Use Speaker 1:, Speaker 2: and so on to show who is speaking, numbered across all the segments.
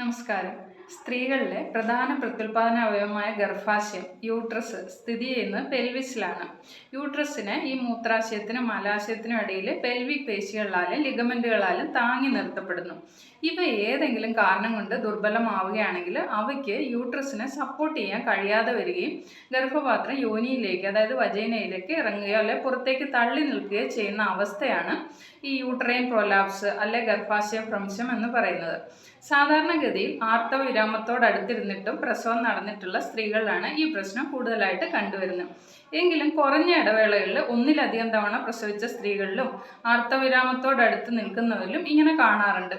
Speaker 1: നമസ്കാരം. സ്ത്രീകളിലെ പ്രധാന പ്രത്യുൽപാദന അവയവമായ ഗർഭാശയം യൂട്രസ് സ്ഥിതി ചെയ്യുന്നത് പെൽവിസിലാണ് യൂട്രസിനെ ഈ മൂത്രാശയത്തിനും മലാശയത്തിനും ഇടയിൽ പെൽവിക് പേശികളാലും ലിഗമെന്റുകളാലും താങ്ങി നിർത്തപ്പെടുന്നു. ഇവ ഏതെങ്കിലും കാരണം കൊണ്ട് ദുർബലമാവുകയാണെങ്കിൽ അവയ്ക്ക് യൂട്രസിനെ സപ്പോർട്ട് ചെയ്യാൻ കഴിയാതെ വരികയും ഗർഭപാത്രം യോനിയിലേക്ക് അതായത് വജൈനയിലേക്ക് ഇറങ്ങുകയോ അല്ലെ പുറത്തേക്ക് തള്ളി നിൽക്കുകയോ ചെയ്യുന്ന അവസ്ഥയാണ് ഈ യൂട്രൈൻ പ്രൊലാപ്സ് അല്ലെ ഗർഭാശയ ഭ്രംശം എന്ന് പറയുന്നത്. സാധാരണഗതിയിൽ ആർത്തവവിരാമത്തോടടുത്തിരുന്നിട്ടും പ്രസവം നടന്നിട്ടുള്ള സ്ത്രീകളിലാണ് ഈ പ്രശ്നം കൂടുതലായിട്ട് കണ്ടുവരുന്നത്. എങ്കിലും കുറഞ്ഞ ഇടവേളകളിൽ ഒന്നിലധികം തവണ പ്രസവിച്ച സ്ത്രീകളിലും ആർത്തവിരാമത്തോടടുത്ത് നിൽക്കുന്നവരിലും ഇങ്ങനെ കാണാറുണ്ട്.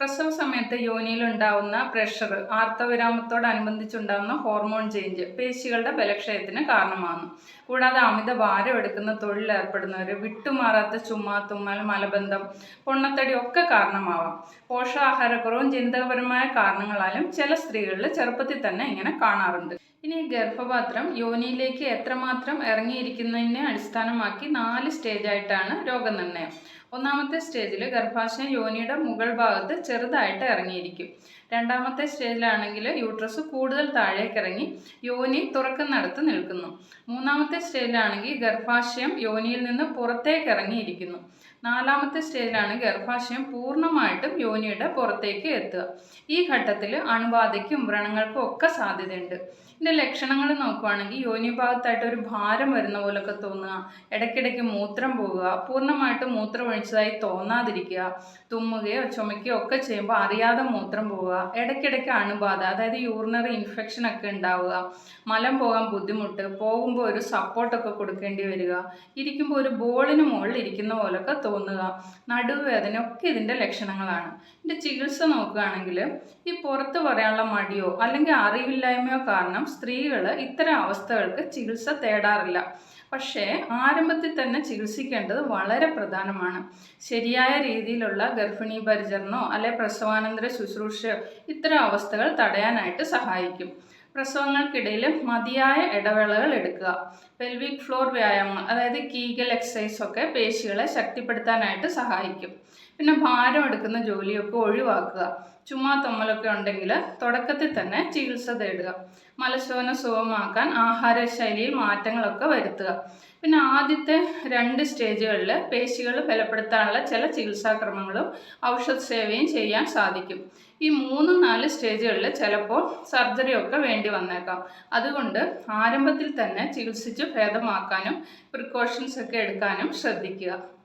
Speaker 1: പ്രസവ സമയത്ത് യോനിയിൽ ഉണ്ടാവുന്ന പ്രഷർ ആർത്തവിരാമത്തോടനുബന്ധിച്ചുണ്ടാകുന്ന ഹോർമോൺ ചേഞ്ച് പേശികളുടെ ബലക്ഷയത്തിന് കാരണമാകുന്നു. കൂടാതെ അമിത ഭാരം എടുക്കുന്ന തൊഴിൽ ഏർപ്പെടുന്നവർ വിട്ടുമാറാത്ത ചുമ തുമ്മൽ മലബന്ധം പൊണ്ണത്തടി ഒക്കെ കാരണമാവാം. പോഷകാഹാരക്കുറവും ചിന്തകപരമായ കാരണങ്ങളാലും ചില സ്ത്രീകളിൽ ചെറുപ്പത്തിൽ തന്നെ ഇങ്ങനെ കാണാറുണ്ട്. ഇനി ഗർഭപാത്രം യോനിയിലേക്ക് എത്രമാത്രം ഇറങ്ങിയിരിക്കുന്നതിനെ അടിസ്ഥാനമാക്കി നാല് സ്റ്റേജായിട്ടാണ് രോഗനിർണയം. ഒന്നാമത്തെ സ്റ്റേജിൽ ഗർഭാശയം യോനിയുടെ മുകൾ ഭാഗത്ത് ചെറുതായിട്ട് ഇറങ്ങിയിരിക്കും. രണ്ടാമത്തെ സ്റ്റേജിലാണെങ്കിൽ യൂട്രസ് കൂടുതൽ താഴേക്ക് ഇറങ്ങി യോനി തുറക്കുന്നിടത്ത് നിൽക്കുന്നു. മൂന്നാമത്തെ സ്റ്റേജിലാണെങ്കിൽ ഗർഭാശയം യോനിയിൽ നിന്ന് പുറത്തേക്ക് ഇറങ്ങിയിരിക്കുന്നു. നാലാമത്തെ സ്റ്റേജിലാണ് ഗർഭാശയം പൂർണമായിട്ടും യോനിയുടെ പുറത്തേക്ക് എത്തുക. ഈ ഘട്ടത്തിൽ അണുബാധയ്ക്കും വ്രണങ്ങൾക്കും ഒക്കെ സാധ്യതയുണ്ട്. ഇതിന്റെ ലക്ഷണങ്ങൾ നോക്കുവാണെങ്കിൽ യോനി ഭാഗത്തായിട്ട് ഒരു ഭാരം വരുന്ന പോലൊക്കെ തോന്നുക. ഇടയ്ക്കിടയ്ക്ക് മൂത്രം പോവുക പൂർണമായിട്ട് മൂത്രം ഒഴിച്ചതായി തോന്നാതിരിക്കുക. തുമ്മുകയോ ചുമയ്ക്കുകയോ ഒക്കെ ചെയ്യുമ്പോൾ അറിയാതെ മൂത്രം പോവുക. ഇടയ്ക്കിടയ്ക്ക് അണുബാധ അതായത് യൂറിനറി ഇൻഫെക്ഷൻ ഒക്കെ ഉണ്ടാവുക. മലം പോകാൻ ബുദ്ധിമുട്ട് പോകുമ്പോൾ ഒരു സപ്പോർട്ടൊക്കെ കൊടുക്കേണ്ടി വരിക. ഇരിക്കുമ്പോൾ ഒരു ബോളിന് മുകളിൽ ഇരിക്കുന്ന പോലൊക്കെ തോന്നുക. നടുവേദന ഒക്കെ ഇതിന്റെ ലക്ഷണങ്ങളാണ്. ഇതിന്റെ ചികിത്സ നോക്കുകയാണെങ്കിൽ ഈ പുറത്ത് പറയാനുള്ള മടിയോ അല്ലെങ്കിൽ അറിവില്ലായ്മയോ കാരണം സ്ത്രീകൾ ഇത്തരം അവസ്ഥകൾക്ക് ചികിത്സ തേടാറില്ല. പക്ഷേ ആരംഭത്തിൽ തന്നെ ചികിത്സിക്കേണ്ടത് വളരെ പ്രധാനമാണ്. ശരിയായ രീതിയിലുള്ള ഗർഭിണി പരിചരണമോ അല്ലെ പ്രസവാനന്തര ശുശ്രൂഷയോ ഇത്തരം അവസ്ഥകൾ തടയാനായിട്ട് സഹായിക്കും. പ്രസവങ്ങൾക്കിടയിൽ മതിയായ ഇടവേളകൾ എടുക്കുക. പെൽവിക് ഫ്ലോർ വ്യായാമങ്ങൾ അതായത് കീഗൽ എക്സസൈസ് ഒക്കെ പേശികളെ ശക്തിപ്പെടുത്താനായിട്ട് സഹായിക്കും. പിന്നെ ഭാരം എടുക്കുന്ന ജോലിയൊക്കെ ഒഴിവാക്കുക. ചുമ്മാ തമ്മലൊക്കെ ഉണ്ടെങ്കിൽ തുടക്കത്തിൽ തന്നെ ചികിത്സ തേടുക. മലശോധന സുഖമാക്കാൻ ആഹാരശൈലിയിൽ മാറ്റങ്ങളൊക്കെ വരുത്തുക. പിന്നെ ആദ്യത്തെ രണ്ട് സ്റ്റേജുകളിൽ പേശികൾ ബലപ്പെടുത്താനുള്ള ചില ചികിത്സാക്രമങ്ങളും ഔഷധ സേവയും ചെയ്യാൻ സാധിക്കും. ഈ മൂന്ന് നാല് സ്റ്റേജുകളിൽ ചിലപ്പോൾ സർജറി ഒക്കെ വേണ്ടി വന്നേക്കാം. അതുകൊണ്ട് ആരംഭത്തിൽ തന്നെ ചികിത്സിച്ച് ഭേദമാക്കാനും പ്രിക്കോഷൻസ് ഒക്കെ എടുക്കാനും ശ്രദ്ധിക്കുക.